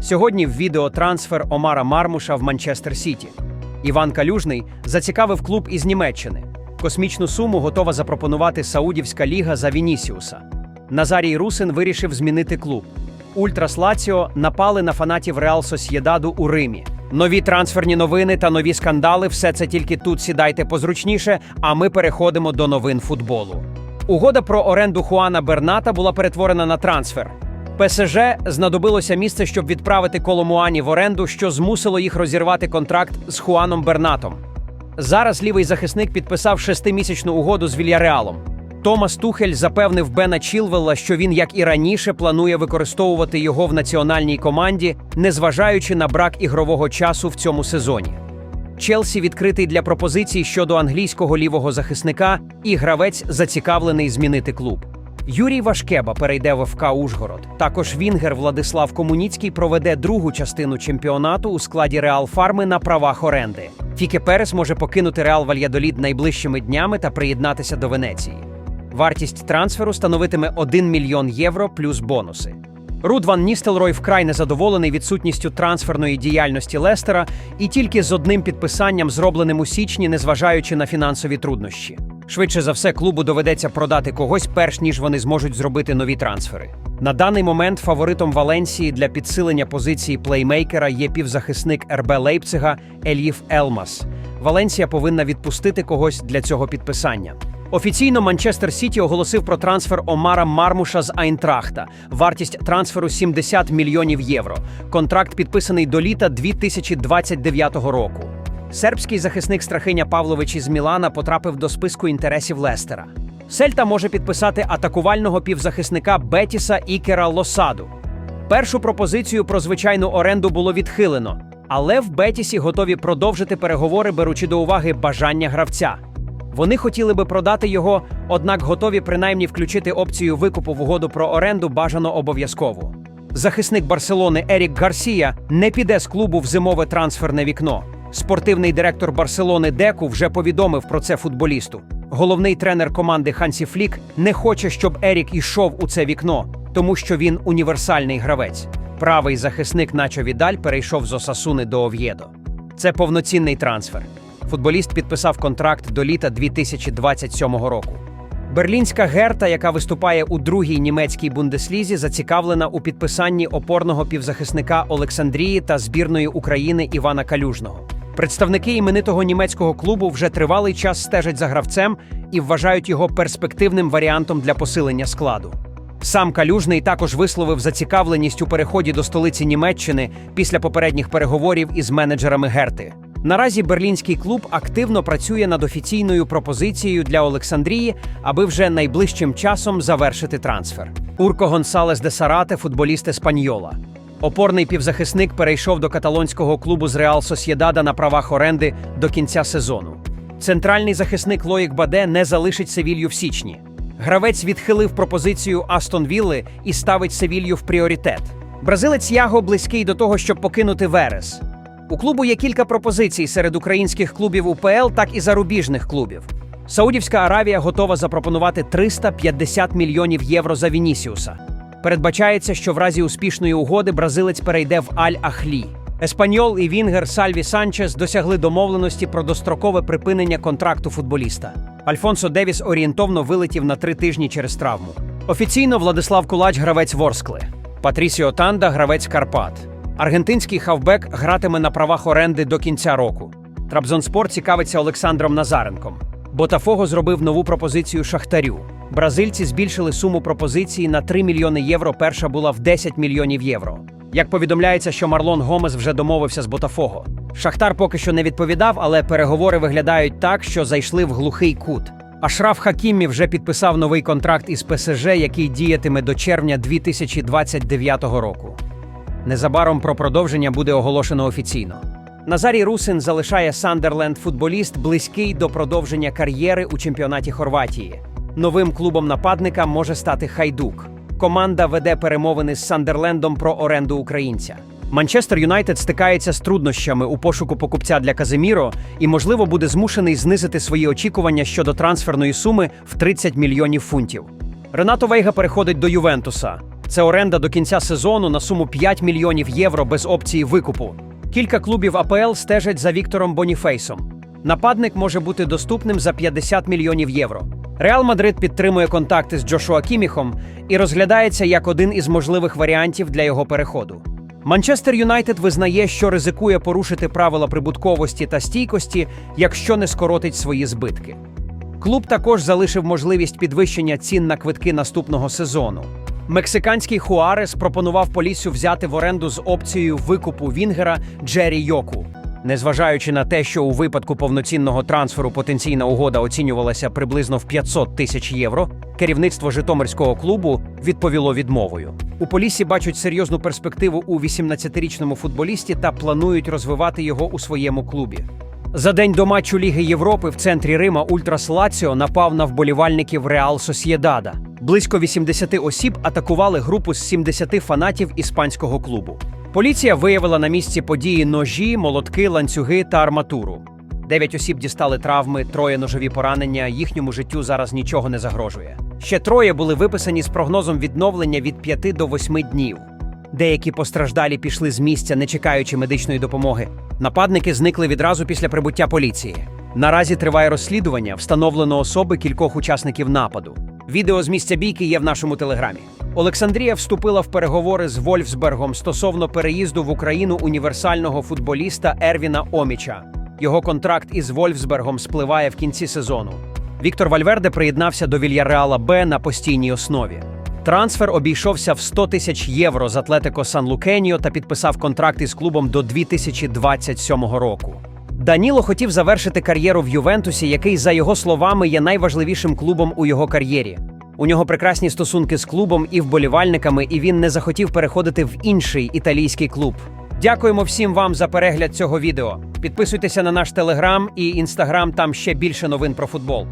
Сьогодні в відео трансфер Омара Мармуша в Манчестер Сіті. Іван Калюжний зацікавив клуб із Німеччини. Космічну суму готова запропонувати Саудівська ліга за Вінісіуса. Назарій Русин вирішив змінити клуб. Ультрас Лаціо напали на фанатів Реал Сосєдаду у Римі. Нові трансферні новини та нові скандали все це тільки тут сідайте позручніше, а ми переходимо до новин футболу. Угода про оренду Хуана Берната була перетворена на трансфер. ПСЖ знадобилося місце, щоб відправити Коломуані в оренду, що змусило їх розірвати контракт з Хуаном Бернатом. Зараз лівий захисник підписав шестимісячну угоду з Вільяреалом. Томас Тухель запевнив Бена Чілвелла, що він, як і раніше, планує використовувати його в національній команді, незважаючи на брак ігрового часу в цьому сезоні. Челсі відкритий для пропозицій щодо англійського лівого захисника, і гравець зацікавлений змінити клуб. Юрій Вашкеба перейде в ФК Ужгород. Також Вінгер Владислав Комуніцький проведе другу частину чемпіонату у складі Реал Фарми на правах оренди. Фіке Перес може покинути Реал Вальядолід найближчими днями та приєднатися до Венеції. Вартість трансферу становитиме 1 мільйон євро плюс бонуси. Руд Ван Ністелрой вкрай незадоволений відсутністю трансферної діяльності Лестера і тільки з одним підписанням, зробленим у січні, незважаючи на фінансові труднощі. Швидше за все, клубу доведеться продати когось, перш ніж вони зможуть зробити нові трансфери. На даний момент фаворитом Валенсії для підсилення позиції плеймейкера є півзахисник РБ Лейпцига Ельїв Елмас. Валенсія повинна відпустити когось для цього підписання. Офіційно Манчестер Сіті оголосив про трансфер Омара Мармуша з Айнтрахта. Вартість трансферу 70 мільйонів євро. Контракт підписаний до літа 2029 року. Сербський захисник Страхиня Павлович із Мілана потрапив до списку інтересів Лестера. Сельта може підписати атакувального півзахисника Бетіса Ікера Лосаду. Першу пропозицію про звичайну оренду було відхилено, але в Бетісі готові продовжити переговори, беручи до уваги бажання гравця. Вони хотіли би продати його, однак готові принаймні включити опцію викупу в угоду про оренду бажано обов'язково. Захисник Барселони Ерік Гарсія не піде з клубу в зимове трансферне вікно. Спортивний директор Барселони Деку вже повідомив про це футболісту. Головний тренер команди Хансі Флік не хоче, щоб Ерік ішов у це вікно, тому що він універсальний гравець. Правий захисник Начо Відаль перейшов з Осасуни до Ов'єдо. Це повноцінний трансфер. Футболіст підписав контракт до літа 2027 року. Берлінська Герта, яка виступає у другій німецькій бундеслізі, зацікавлена у підписанні опорного півзахисника Олександрії та збірної України Івана Калюжного. Представники іменитого німецького клубу вже тривалий час стежать за гравцем і вважають його перспективним варіантом для посилення складу. Сам Калюжний також висловив зацікавленість у переході до столиці Німеччини після попередніх переговорів із менеджерами Герти. Наразі берлінський клуб активно працює над офіційною пропозицією для Олександрії, аби вже найближчим часом завершити трансфер. Урко Гонсалес де Сарате, футболіст Еспаньола. Опорний півзахисник перейшов до каталонського клубу з Реал Сосєдада на правах оренди до кінця сезону. Центральний захисник Лоїк Баде не залишить Севілью в січні. Гравець відхилив пропозицію Астон Вілли і ставить Севілью в пріоритет. Бразилець Яго близький до того, щоб покинути Верес. У клубу є кілька пропозицій серед українських клубів УПЛ, так і зарубіжних клубів. Саудівська Аравія готова запропонувати 350 мільйонів євро за Вінісіуса. Передбачається, що в разі успішної угоди бразилець перейде в Аль-Ахлі. Еспаньол і Вінгер Сальві Санчес досягли домовленості про дострокове припинення контракту футболіста. Альфонсо Девіс орієнтовно вилетів на три тижні через травму. Офіційно Владислав Кулач гравець Ворскли, Патрісіо Танда гравець Карпат. Аргентинський хавбек гратиме на правах оренди до кінця року. Трабзонспор цікавиться Олександром Назаренком. Ботафого зробив нову пропозицію Шахтарю. Бразильці збільшили суму пропозиції на 3 мільйони євро. Перша була в 10 мільйонів євро. Як повідомляється, що Марлон Гомес вже домовився з Ботафого. Шахтар поки що не відповідав, але переговори виглядають так, що зайшли в глухий кут. Ашраф Хакімі вже підписав новий контракт із ПСЖ, який діятиме до червня 2029 року. Незабаром про продовження буде оголошено офіційно. Назарій Русин залишає Сандерленд футболіст, близький до продовження кар'єри у чемпіонаті Хорватії. Новим клубом нападника може стати Хайдук. Команда веде перемовини з Сандерлендом про оренду українця. Манчестер Юнайтед стикається з труднощами у пошуку покупця для Казиміро і, можливо, буде змушений знизити свої очікування щодо трансферної суми в 30 мільйонів фунтів. Ренато Вейга переходить до Ювентуса. Це оренда до кінця сезону на суму 5 мільйонів євро без опції викупу. Кілька клубів АПЛ стежать за Віктором Боніфейсом. Нападник може бути доступним за 50 мільйонів євро. Реал Мадрид підтримує контакти з Джошуа Кіміхом і розглядається як один із можливих варіантів для його переходу. Манчестер Юнайтед визнає, що ризикує порушити правила прибутковості та стійкості, якщо не скоротить свої збитки. Клуб також залишив можливість підвищення цін на квитки наступного сезону. Мексиканський Хуарес пропонував Полісю взяти в оренду з опцією викупу Вінгера Джері Йоку. Незважаючи на те, що у випадку повноцінного трансферу потенційна угода оцінювалася приблизно в 500 тисяч євро, керівництво Житомирського клубу відповіло відмовою. У Полісі бачать серйозну перспективу у 18-річному футболісті та планують розвивати його у своєму клубі. За день до матчу Ліги Європи в центрі Рима Ультрас Лаціо напав на вболівальників Реал Сосєдада. Близько 80 осіб атакували групу з 70 фанатів іспанського клубу. Поліція виявила на місці події ножі, молотки, ланцюги та арматуру. Дев'ять осіб дістали травми, троє ножові поранення. Їхньому життю зараз нічого не загрожує. Ще троє були виписані з прогнозом відновлення від 5 до 8 днів. Деякі постраждалі пішли з місця, не чекаючи медичної допомоги. Нападники зникли відразу після прибуття поліції. Наразі триває розслідування, встановлено особи кількох учасників нападу. Відео з місця бійки є в нашому телеграмі. Олександрія вступила в переговори з Вольфсбергом стосовно переїзду в Україну універсального футболіста Ервіна Оміча. Його контракт із Вольфсбергом спливає в кінці сезону. Віктор Вальверде приєднався до Вільяреала Б на постійній основі. Трансфер обійшовся в 100 тисяч євро з Атлетико Сан Лукеніо та підписав контракт із клубом до 2027 року. Даніло хотів завершити кар'єру в Ювентусі, який, за його словами, є найважливішим клубом у його кар'єрі. У нього прекрасні стосунки з клубом і вболівальниками, і він не захотів переходити в інший італійський клуб. Дякуємо всім вам за перегляд цього відео. Підписуйтеся на наш телеграм і інстаграм, там ще більше новин про футбол.